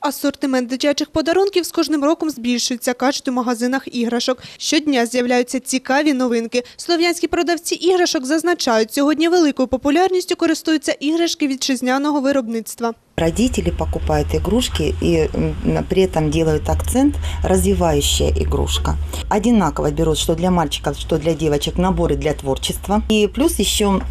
Асортимент дитячих подарунків з кожним роком збільшується, кажуть у магазинах іграшок. Щодня з'являються цікаві новинки. Слов'янські продавці іграшок зазначають, сьогодні великою популярністю користуються іграшки вітчизняного виробництва. Родители покупают игрушки и м, при этом делают акцент развивающая игрушка. Одинаково берут что для мальчиков, что для девочек наборы для творчества. И плюс еще э,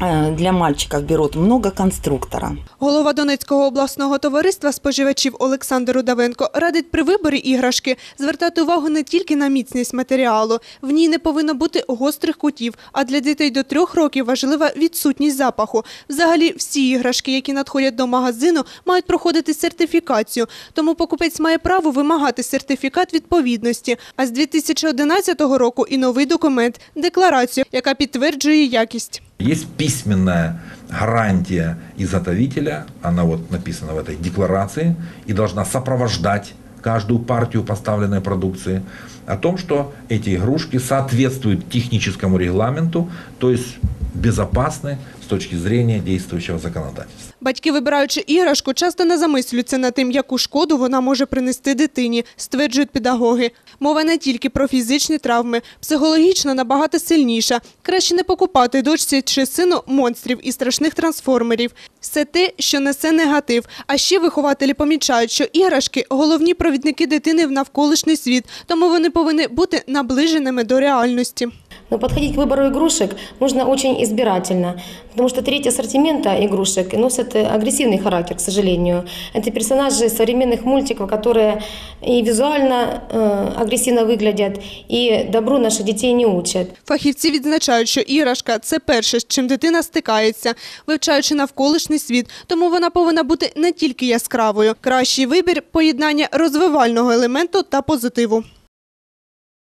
для мальчиков берут много конструктора. Голова Донецького обласного товариства споживачів Олександр Удавенко радить при виборі іграшки звертати увагу не тільки на міцність матеріалу. В ній не повинно бути гострих кутів, а для дітей до трьох років важлива відсутність запаху. Взагалі, всі іграшки, які надходять до магазину, мають проходити сертифікацію. Тому покупець має право вимагати сертифікат відповідності. А з 2011 року і новий документ – декларацію, яка підтверджує якість. Есть письменная гарантия изготовителя, она вот написана в этой декларации, и должна сопровождать каждую партию поставленной продукции о том, что эти игрушки соответствуют техническому регламенту, то есть безопасны с точки зрения действующего законодательства. Батьки, вибираючи іграшку, часто не замислюються над тим, яку шкоду вона може принести дитині, стверджують педагоги. Мова не тільки про фізичні травми, психологічно набагато сильніша. Краще не покупати дочці чи сину монстрів і страшних трансформерів. Все те, що несе негатив. А ще вихователі помічають, що іграшки головні провідники дитини в навколишній світ, тому вони повинні бути наближеними до реальності. Но подходить к выбору игрушек нужно очень избирательно, потому что треть ассортимента игрушек носит э, агрессивный характер, к сожалению. Это персонажи современных мультиков, которые и визуально э, агрессивно выглядят, и добру наших детей не учат. Фахівці відзначають, що іграшка це перше, з чим дитина стикається, вивчаючи навколишній світ, тому вона повинна бути не тільки яскравою. Кращий вибір поєднання розвивального елементу та позитиву.